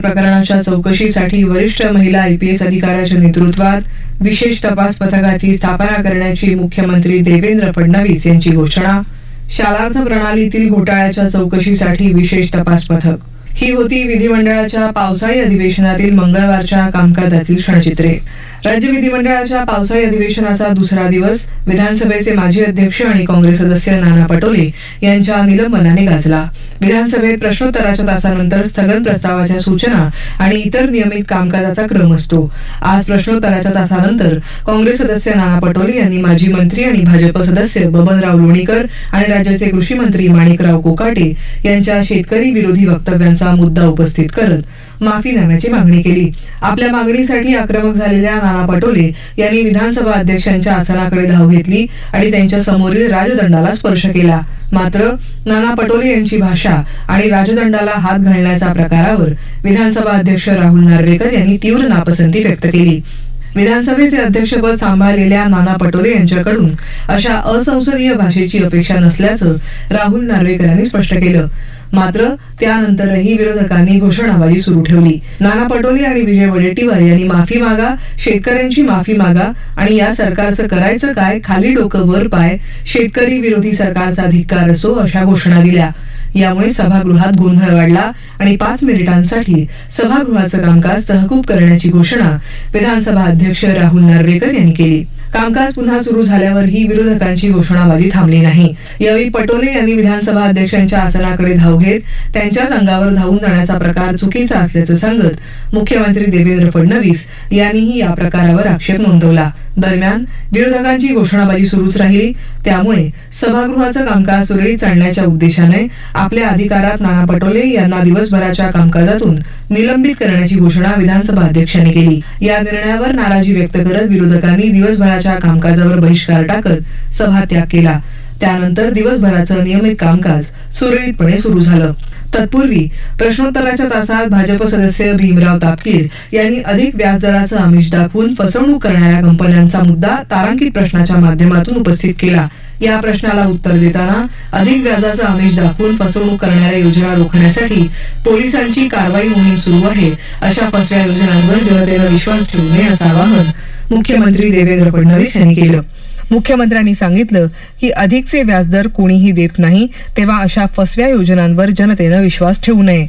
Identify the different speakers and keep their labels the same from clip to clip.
Speaker 1: प्रकरणाच्या चौकशीसाठी वरिष्ठ महिला आयपीएस अधिकाऱ्याच्या नेतृत्वात विशेष तपास पथकाची स्थापना करण्याची मुख्यमंत्री देवेंद्र फडणवीस यांची घोषणा. शालार्थ प्रणालीतील घोटाळ्याच्या चौकशीसाठी विशेष तपास पथक ही होती विधिमंडळाच्या पावसाळी अधिवेशनातील मंगळवारच्या कामकाजातील क्षणचित्रे. राज्य विधिमंडळाच्या पावसाळी अधिवेशनाचा दुसरा दिवस विधानसभेचे माजी अध्यक्ष आणि काँग्रेस सदस्य नाना पटोले यांच्या निलंबनाने गाजला. विधानसभेत प्रश्नोत्तराच्या तासानंतर स्थगन प्रस्तावाच्या सूचना आणि इतर नियमित कामकाजाचा क्रम असतो. आज प्रश्नोत्तराच्या तासानंतर काँग्रेस सदस्य नाना पटोले यांनी माजी मंत्री आणि भाजप सदस्य बबनराव लोणीकर आणि राज्याचे कृषी मंत्री माणिकराव कोकाटे यांच्या शेतकरी विरोधी वक्तव्यांचा यांचा मुद्दा उपस्थित करत माफीनाम्याची मागणी केली. आपल्या मागणीसाठी आक्रमक झालेल्या नाना पटोले यांनी विधानसभा अध्यक्षांच्या आसनाकडे धाव घेतली आणि त्यांच्या समोरील राजदंडाला स्पर्श केला. मात्र नाना पटोले यांची भाषा आणि राजदंडाला हात घालण्याच्या प्रकारावर विधानसभा अध्यक्ष राहुल नार्वेकर यांनी तीव्र नापसंती व्यक्त केली. विधानसभेचे अध्यक्षपद सांभाळलेल्या नाना पटोले यांच्याकडून अशा असंसदीय भाषेची अपेक्षा नसल्याचं राहुल नार्वेकरांनी स्पष्ट केलं. मात्र त्यानंतरही विरोधकांनी घोषणाबाजी सुरू ठेवली. नाना पटोले आणि विजय वडेट्टीवार यांनी माफी मागा शेतकऱ्यांची माफी मागा आणि या सरकारचं करायचं काय खाली डोकं वर पाय शेतकरी विरोधी सरकारचा धिक्कार असो अशा घोषणा दिल्या. यामुळे सभागृहात गोंधळ वाढला आणि पाच मिनिटांसाठी सभागृहाचं कामकाज तहकूब करण्याची घोषणा विधानसभा अध्यक्ष राहुल नार्वेकर यांनी केली. कामकाज पुन्हा सुरू झाल्यावरही विरोधकांची घोषणाबाजी थांबली नाही. यावेळी पटोले यांनी विधानसभा अध्यक्षांच्या आसनाकडे धाव घेत त्यांच्याच अंगावर धावून जाण्याचा प्रकार चुकीचा असल्याचं सांगत मुख्यमंत्री देवेंद्र फडणवीस यांनीही या प्रकारावर आक्षेप नोंदवला. दरम्यान विरोधकांची घोषणाबाजी सुरूच राहिली. त्यामुळे सभागृहाचं कामकाज सुरळीत चालण्याच्या उद्देशाने आपल्या अधिकारात नाना पटोले यांना दिवसभराच्या कामकाजातून निलंबित करण्याची घोषणा विधानसभा अध्यक्षांनी केली. या निर्णयावर नाराजी व्यक्त करत विरोधकांनी दिवसभराच्या कामकाजावर बहिष्कार टाकत सभात्याग केला. त्यानंतर दिवसभराचं नियमित कामकाज सुरळीतपणे सुरू झालं. तत्पूर्वी प्रश्नोत्तराच्या तासात भाजप सदस्य भीमराव तापकीर यांनी अधिक व्याजदराचं आमिष दाखवून फसवणूक करणाऱ्या कंपन्यांचा मुद्दा तारांकित प्रश्नाच्या माध्यमातून उपस्थित केला. या प्रश्नाला उत्तर देताना अधिक व्याजाचं आमिष दाखवून फसवणूक करणाऱ्या योजना रोखण्यासाठी पोलिसांची कारवाई मोहीम सुरू आहे अशा फसव्या योजनांवर जनतेनं विश्वास ठेवू नये असं आवाहन मुख्यमंत्री देवेंद्र फडणवीस यांनी केलं. मुख्यमंत्र्यांनी सांगितलं की अधिकचे व्याजदर कोणीही देत नाही तेव्हा अशा फसव्या योजनांवर जनतेनं विश्वास ठेवू नये.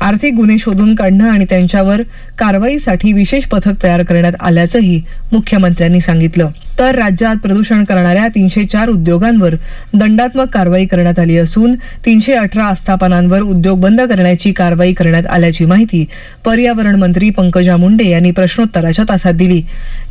Speaker 1: आर्थिक गुन्हे शोधून काढणं आणि त्यांच्यावर कारवाईसाठी विशेष पथक तयार करण्यात आल्याचंही मुख्यमंत्र्यांनी सांगितलं. तर राज्यात प्रदूषण करणाऱ्या तीनशे चार उद्योगांवर दंडात्मक कारवाई करण्यात आली असून तीनशे अठरा आस्थापनांवर उद्योग बंद करण्याची कारवाई करण्यात आल्याची माहिती पर्यावरण मंत्री पंकजा मुंडे यांनी प्रश्नोत्तराच्या तासात दिली.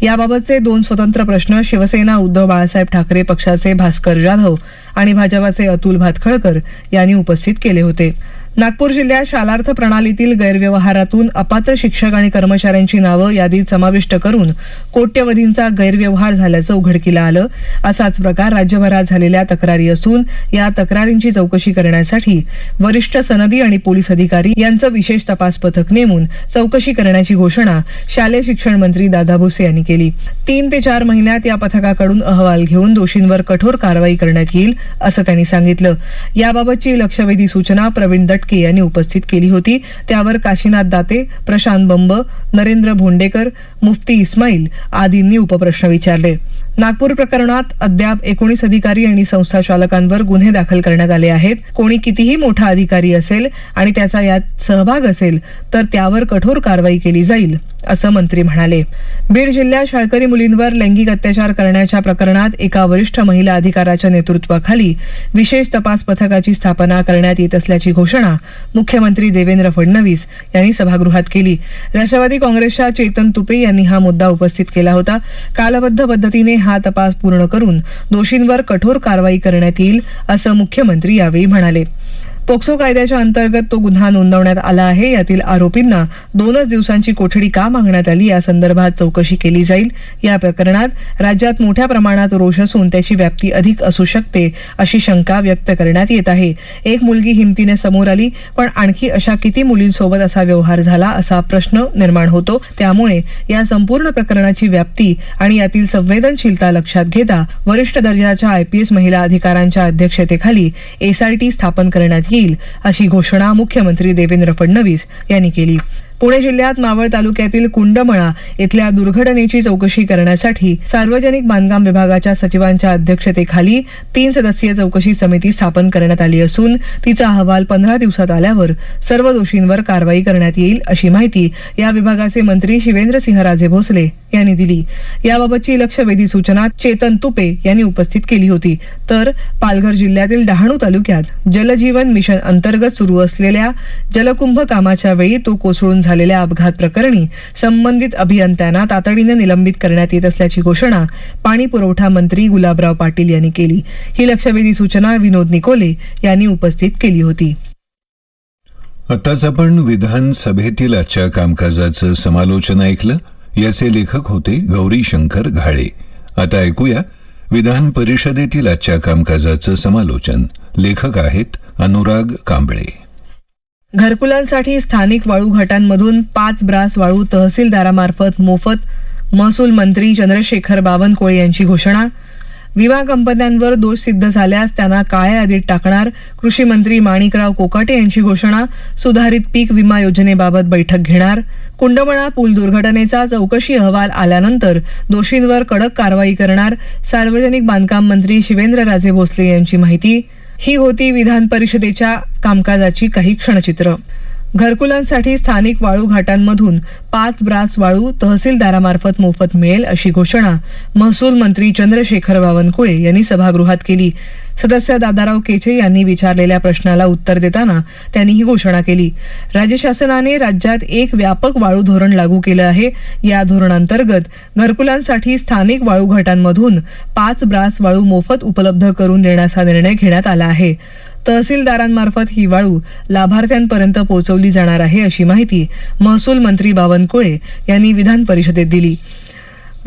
Speaker 1: याबाबतचे दोन स्वतंत्र प्रश्न शिवसेना उद्धव बाळासाहेब ठाकरे पक्षाचे भास्कर जाधव आणि भाजपाचे अतुल भातखळकर यांनी उपस्थित केले होते. नागपूर जिल्ह्यात शालार्थ प्रणालीतील गैरव्यवहारातून अपात्र शिक्षक आणि कर्मचाऱ्यांची नावं यादीत समाविष्ट करून कोट्यवधींचा गैरव्यवहार झाल्याचं उघडकीला आलं. असाच प्रकार राज्यभरात झालेल्या तक्रारी असून या तक्रारींची चौकशी करण्यासाठी वरिष्ठ सनदी आणि पोलीस अधिकारी यांचं विशेष तपास पथक नेमून चौकशी करण्याची घोषणा शालेय शिक्षण मंत्री दादा भुसे यांनी केली. तीन ते चार महिन्यात या पथकाकडून अहवाल घेऊन दोषींवर कठोर कारवाई करण्यात येईल असं त्यांनी सांगितलं. याबाबतची लक्षवेधी सूचना प्रवीण दट दटके यांनी उपस्थित केली होती. त्यावर काशीनाथ दाते प्रशांत बंब नरेंद्र भोंडेकर मुफ्ती इस्माईल आदींनी उपप्रश्न विचारले. नागपूर प्रकरणात अद्याप एकोणीस अधिकारी आणि संस्था चालकांवर गुन्हे दाखल करण्यात आले आहेत. कोणी कितीही मोठा अधिकारी असेल आणि त्याचा यात सहभाग असेल तर त्यावर कठोर कारवाई केली जाईल. असं मंत्री म्हणाले. बीड जिल्ह्यात शाळकरी मुलींवर लैंगिक अत्याचार करण्याच्या प्रकरणात एका वरिष्ठ महिला अधिकाराच्या नेतृत्वाखाली विशेष तपास पथकाची स्थापना करण्यात येत असल्याची घोषणा मुख्यमंत्री देवेंद्र फडणवीस यांनी सभागृहात केली. राष्ट्रवादी काँग्रेसच्या चेतन तुपे यांनी हा मुद्दा उपस्थित केला होता. कालबद्ध पद्धतीने हा तपास पूर्ण करून दोषींवर कठोर कारवाई करण्यात येईल असं मुख्यमंत्री यावेळी म्हणाले. पोक्सो कायद्याच्या अंतर्गत तो गुन्हा नोंदवण्यात आला आहे. यातील आरोपींना दोनच दिवसांची कोठडी का मागण्यात आली? या संदर्भात चौकशी केली जाईल. या प्रकरणात राज्यात मोठ्या प्रमाणात रोष असून त्याची व्याप्ती अधिक असू शकते अशी शंका व्यक्त करण्यात येत आहे. एक मुलगी हिमतीने समोर आली पण आणखी अशा किती मुलींसोबत असा व्यवहार झाला असा प्रश्न निर्माण होतो. त्यामुळे या संपूर्ण प्रकरणाची व्याप्ती आणि यातील संवेदनशीलता लक्षात घेता वरिष्ठ दर्जाच्या आयपीएस महिला अधिकाऱ्यांच्या अध्यक्षतेखाली एसआयटी स्थापन करण्यात येईल. अशी घोषणा मुख्यमंत्री देवेंद्र फडणवीस यांनी केली. पुणे जिल्ह्यात मावळ तालुक्यातील कुंडमळा इथल्या दुर्घटनेची चौकशी करण्यासाठी सार्वजनिक बांधकाम विभागाच्या सचिवांच्या अध्यक्षतेखाली तीन सदस्यीय चौकशी समिती स्थापन करण्यात आली असून तिचा अहवाल पंधरा दिवसात आल्यावर सर्व दोषींवर कारवाई करण्यात येईल अशी माहिती या विभागाचे मंत्री शिवेंद्रसिंहराजे भोसले यांनी दिली. याबाबतची लक्षवेधी सूचना चेतन तुपे यांनी उपस्थित केली होती. तर पालघर जिल्ह्यातील डहाणू तालुक्यात जलजीवन मिशन अंतर्गत सुरू असलेल्या जलकुंभ कामाच्या वेळी तो कोसळून झालेल्या अपघात प्रकरणी संबंधित अभियंत्यांना तातडीने निलंबित करण्यात येत असल्याची घोषणा पाणी पुरवठा मंत्री गुलाबराव पाटील यांनी केली. ही लक्षवेधी सूचना विनोद निकोले यांनी उपस्थित केली होती.
Speaker 2: आताच आपण विधानसभेतील आजच्या कामकाजाचं समालोचन ऐकलं. याचे लेखक होते गौरी शंकर घाळे. आता ऐकूया विधान परिषदेतील आजच्या कामकाजाचं समालोचन. लेखक आहेत अनुराग कांबळे.
Speaker 1: घरकुलांसाठी स्थानिक वाळू घाटांमधून पाच ब्रास वाळू तहसीलदारामार्फत मोफत महसूल मंत्री चंद्रशेखर बावनकुळे यांची घोषणा. विमा कंपन्यांवर दोष सिद्ध झाल्यास त्यांना काळ्या यादीत टाकणार कृषी मंत्री माणिकराव कोकाटे यांची घोषणा सुधारित पीक विमा योजनेबाबत बैठक घेणार. कुंडमळा पूल दुर्घटनेचा चौकशी अहवाल आल्यानंतर दोषींवर कडक कारवाई करणार सार्वजनिक बांधकाम मंत्री शिवेंद्रराजे भोसले यांची माहिती. ही होती विधान परिषदेच्या कामकाजाची काही क्षणचित्र. घरकुलांसाठी स्थानिक वाळू घाटांमधून पाच ब्रास वाळू तहसीलदारामार्फत मोफत मिळेल अशी घोषणा महसूल मंत्री चंद्रशेखर बावनकुळे यांनी सभागृहात केली. सदस्य दादाराव केचे यांनी विचारलेल्या प्रश्नाला उत्तर देताना त्यांनी ही घोषणा केली. राज्य शासनाने राज्यात एक व्यापक वाळू धोरण लागू केलं आहे. या धोरणांतर्गत घरकुलांसाठी स्थानिक वाळू घाटांमधून पाच ब्रास वाळू मोफत उपलब्ध करून देण्याचा निर्णय घेण्यात आला आहे. तहसीलदारांमार्फत ही वाळू लाभार्थ्यांपर्यंत पोहोचवली जाणार आहे अशी माहिती महसूल मंत्री बावनकुळे यांनी विधान परिषदेत दिली.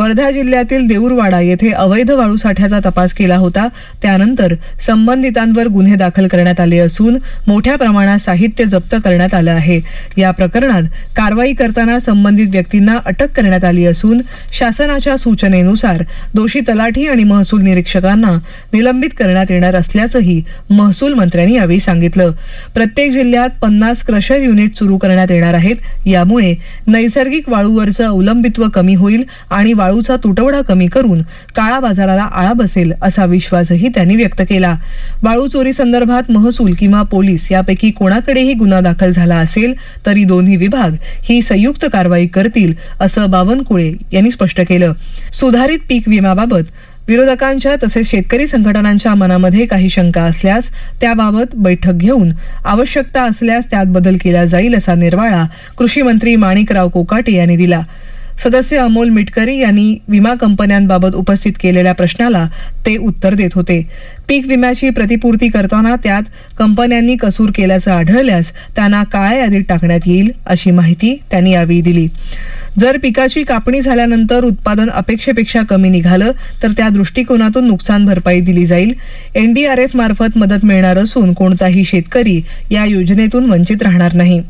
Speaker 1: वर्धा जिल्ह्यातील देऊरवाडा येथे अवैध वाळू साठ्याचा तपास केला होता. त्यानंतर संबंधितांवर गुन्हे दाखल करण्यात आले असून मोठ्या प्रमाणात साहित्य जप्त करण्यात आलं आहे. या प्रकरणात कारवाई करताना संबंधित व्यक्तींना अटक करण्यात आली असून शासनाच्या सूचनेनुसार दोषी तलाठी आणि महसूल निरीक्षकांना निलंबित करण्यात येणार असल्याचंही महसूल मंत्र्यांनी यावेळी सांगितलं. प्रत्येक जिल्ह्यात पन्नास क्रशर युनिट सुरू करण्यात येणार आहेत. यामुळे नैसर्गिक वाळूवरचं अवलंबित्व कमी होईल आणि वाळू वाळूचा तुटवडा कमी करून काळा बाजाराला आळा बसेल असा विश्वासही त्यांनी व्यक्त केला. वाळू चोरी संदर्भात महसूल किंवा पोलीस यापैकी कोणाकडेही गुन्हा दाखल झाला असेल तरी दोन्ही विभाग ही संयुक्त कारवाई करतील असं बावनकुळे यांनी स्पष्ट केलं. सुधारित पीक विम्याबाबत विरोधकांच्या तसेच शेतकरी संघटनांच्या मनामध्ये काही शंका असल्यास त्याबाबत बैठक घेऊन आवश्यकता असल्यास त्यात बदल केला जाईल असा निर्वाळा कृषी मंत्री माणिकराव कोकाटे यांनी दिला. सदस्य अमोल मिटकरी यांनी विमा कंपन्यांबाबत उपस्थित केलेल्या प्रश्नाला ते उत्तर देत होते. पीक विम्याची प्रतिपूर्ती करताना त्यात कंपन्यांनी कसूर केल्याचं आढळल्यास त्यांना काळ्या यादीत टाकण्यात येईल अशी माहिती त्यांनी यावेळी दिली. जर पिकाची कापणी झाल्यानंतर उत्पादन अपेक्षेपेक्षा कमी निघालं तर त्या दृष्टिकोनातून नुकसान भरपाई दिली जाईल. एनडीआरएफ मार्फत मदत मिळणार असून कोणताही शेतकरी या योजनेतून वंचित राहणार नाही.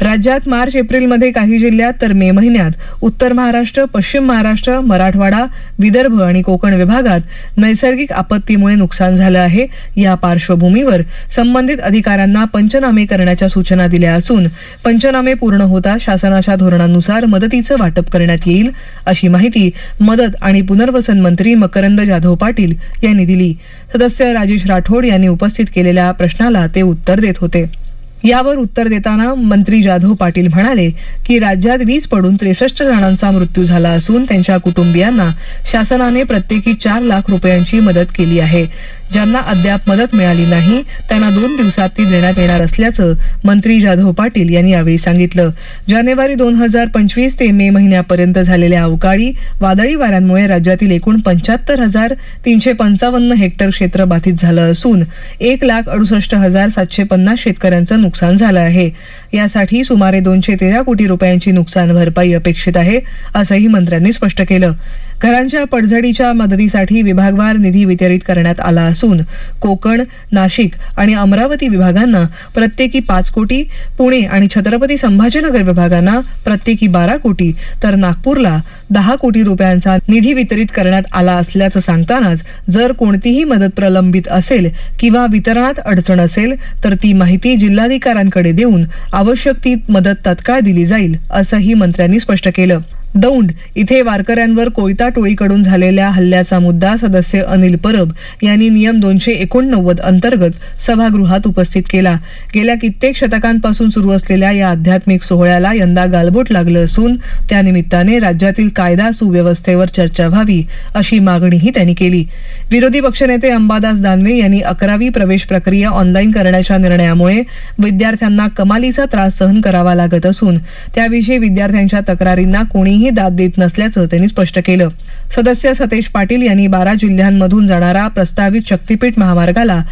Speaker 1: राज्यात मार्च एप्रिलमध्ये काही जिल्ह्यात तर मे महिन्यात उत्तर महाराष्ट्र पश्चिम महाराष्ट्र मराठवाडा विदर्भ आणि कोकण विभागात नैसर्गिक आपत्तीमुळे नुकसान झालं आहे. या पार्श्वभूमीवर संबंधित अधिकाऱ्यांना पंचनामे करण्याच्या सूचना दिल्या असून पंचनामे पूर्ण होता शासनाच्या धोरणानुसार मदतीचं वाटप करण्यात येईल अशी माहिती मदत आणि पुनर्वसन मंत्री मकरंद जाधव पाटील यांनी दिली. सदस्य राजेश राठोड यांनी उपस्थित केलेल्या प्रश्नाला ते उत्तर देत होते. यावर उत्तर देताना मंत्री जाधव पाटील म्हणाले की राज्यात वीज पडून त्रेसष्ट जणांचा मृत्यू झाला असून त्यांच्या कुटुंबियांना शासनाने प्रत्येकी चार लाख रुपयांची मदत केली आहे. ज्यांना अद्याप मदत मिळाली नाही त्यांना दोन दिवसात ती देण्यात येणार असल्याचं मंत्री जाधव पाटील यांनी यावेळी सांगितलं. जानेवारी दोन हजार पंचवीस ते मे महिन्यापर्यंत झालेल्या अवकाळी वादळी वाऱ्यांमुळे राज्यातील एकूण पंच्याहत्तर हजार तीनशे पंचावन्न हेक्टर क्षेत्र बाधित झालं असून एक लाख अडुसष्ट हजार सातशे पन्नास शेतकऱ्यांचं नुकसान झालं आहे. यासाठी सुमारे दोनशे तेरा कोटी रुपयांची नुकसान भरपाई अपेक्षित आहे असंही मंत्र्यांनी स्पष्ट केलं. घरांच्या पडझडीच्या मदतीसाठी विभागवार निधी वितरित करण्यात आला असून कोकण नाशिक आणि अमरावती विभागांना प्रत्येकी पाच कोटी पुणे आणि छत्रपती संभाजीनगर विभागांना प्रत्येकी बारा कोटी तर नागपूरला दहा कोटी रुपयांचा निधी वितरित करण्यात आला असल्याचं सांगतानाच जर कोणतीही मदत प्रलंबित असेल किंवा वितरणात अडचण असेल तर ती माहिती जिल्हाधिकाऱ्यांकडे देऊन आवश्यक ती मदत तत्काळ दिली जाईल असंही मंत्र्यांनी स्पष्ट केलं. दौंड इथे वारकऱ्यांवर कोयता टोळीकडून झालेल्या हल्ल्याचा मुद्दा सदस्य अनिल परब यांनी नियम दोनशे एकोणनव्वद अंतर्गत सभागृहात उपस्थित केला. गेल्या कित्येक शतकांपासून सुरू असलेल्या या आध्यात्मिक सोहळ्याला यंदा गालबोट लागलं असून त्यानिमित्ताने राज्यातील कायदा सुव्यवस्थेवर चर्चा व्हावी अशी मागणीही त्यांनी केली. विरोधी पक्षनेते अंबादास दानवे यांनी अकरावी प्रवेश प्रक्रिया ऑनलाईन करण्याच्या निर्णयामुळे विद्यार्थ्यांना कमालीचा त्रास सहन करावा लागत असून त्याविषयी विद्यार्थ्यांच्या तक्रारींना कोणीही कोणीही दाद देत नसल्याचं त्यांनी स्पष्ट केलं. सदस्य सतेज पाटील यांनी बारा जिल्ह्यांमधून जाणारा प्रस्तावित शक्तीपीठ महामार्गाला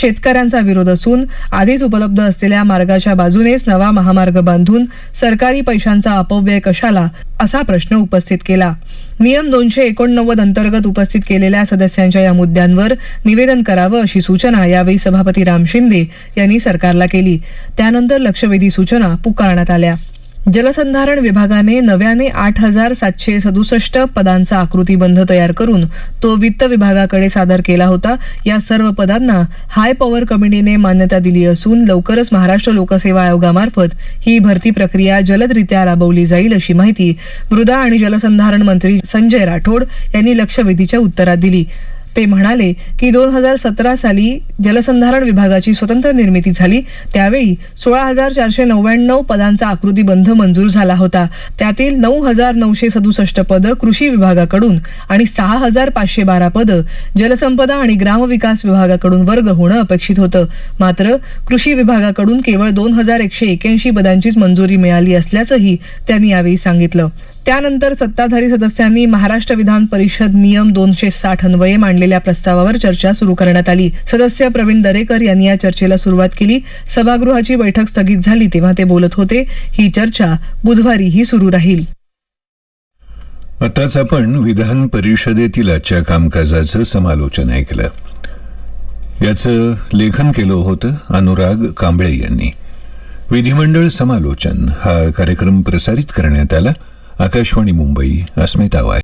Speaker 1: शेतकऱ्यांचा विरोध असून आधीच उपलब्ध असलेल्या मार्गाच्या बाजूनेच नवा महामार्ग बांधून सरकारी पैशांचा अपव्यय कशाला असा प्रश्न उपस्थित केला. नियम दोनशे एकोणनव्वद अंतर्गत उपस्थित केलेल्या सदस्यांच्या या मुद्द्यांवर निवेदन करावं अशी सूचना यावेळी सभापती राम शिंदे यांनी सरकारला केली. त्यानंतर लक्षवेधी सूचना पुकारण्यात आल्या. जलसंधारण विभागाने नव्याने आठ हजार सातशे सदुसष्ट पदांचा आकृतीबंध तयार करून तो वित्त विभागाकडे सादर केला होता. या सर्व पदांना हाय पॉवर कमिटीने मान्यता दिली असून लवकरच महाराष्ट्र लोकसेवा आयोगामार्फत ही भरती प्रक्रिया जलदरित्या राबवली जाईल अशी माहिती मृदा आणि जलसंधारण मंत्री संजय राठोड यांनी लक्षवेधीच्या उत्तरात दिली. ते म्हणाले की दोन हजार सतरा साली जलसंधारण विभागाची स्वतंत्र निर्मिती झाली. त्यावेळी सोळा हजार चारशे नव्याण्णव पदांचा आकृतीबंध मंजूर झाला होता. त्यातील नऊ हजार नऊशे सदुसष्ट पदं कृषी विभागाकडून आणि सहा हजार पाचशे बारा पदं जलसंपदा आणि ग्रामविकास विभागाकडून वर्ग होणं अपेक्षित होतं. मात्र कृषी विभागाकडून केवळ दोन हजार एकशे एक्याऐंशी पदांचीच मंजुरी मिळाली असल्याचंही त्यांनी यावेळी सांगितलं. त्यानंतर सत्ताधारी सदस्यांनी महाराष्ट्र विधान परिषद नियम दोनशे साठ अन्वये मांडलेल्या प्रस्तावावर चर्चा सुरू करण्यात आली. सदस्य प्रवीण दरेकर यांनी या चर्चेला सुरुवात केली. सभागृहाची बैठक स्थगित झाली तेव्हा ते बोलत होते ही चर्चा बुधवारीही सुरू राहील.
Speaker 2: आताच आपण विधान परिषदेतील आजच्या कामकाजाचं समालोचन ऐकलं. याचं लेखन केलं होतं अनुराग कांबळे यांनी. विधिमंडळ समालोचन हा कार्यक्रम प्रसारित करण्यात आला. आकाशवाणी मुंबई अस्मिता वाय